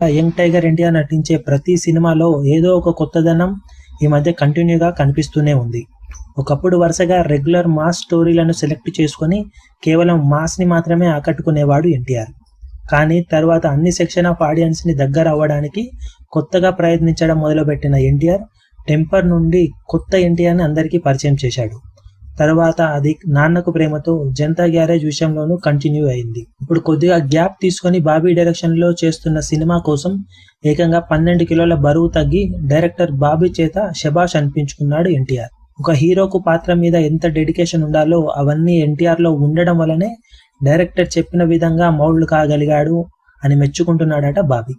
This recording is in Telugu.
యంగ్ టైగర్ ఎన్టీఆర్ నటించే ప్రతి సినిమాలో ఏదో ఒక కొత్తదనం ఈ మధ్య కంటిన్యూగా కనిపిస్తూనే ఉంది. ఒకప్పుడు వరుసగా రెగ్యులర్ మాస్ స్టోరీలను సెలెక్ట్ చేసుకొని కేవలం మాస్ని మాత్రమే ఆకట్టుకునేవాడు ఎన్టీఆర్. కానీ తర్వాత అన్ని సెక్షన్ ఆఫ్ ఆడియన్స్ని దగ్గర అవ్వడానికి కొత్తగా ప్రయత్నించడం మొదలుపెట్టిన ఎన్టీఆర్ టెంపర్ నుండి కొత్త ఎన్టీఆర్ని అందరికీ పరిచయం చేశాడు. తర్వాత అది నాన్నకు ప్రేమతో జనతా గ్యారేజ్ విషయంలోనూ కంటిన్యూ అయింది. ఇప్పుడు కొద్దిగా గ్యాప్ తీసుకొని బాబీ డైరెక్షన్లో చేస్తున్న సినిమా కోసం ఏకంగా పన్నెండు కిలోల బరువు తగ్గి డైరెక్టర్ బాబీ చేత శబాష్ అనిపించుకున్నాడు ఎన్టీఆర్. ఒక హీరోకు పాత్ర మీద ఎంత డెడికేషన్ ఉండాలో అవన్నీ ఎన్టీఆర్లో ఉండడం వలనే డైరెక్టర్ చెప్పిన విధంగా మౌల్డ్ కాగలిగాడు అని మెచ్చుకుంటున్నాడట బాబీ.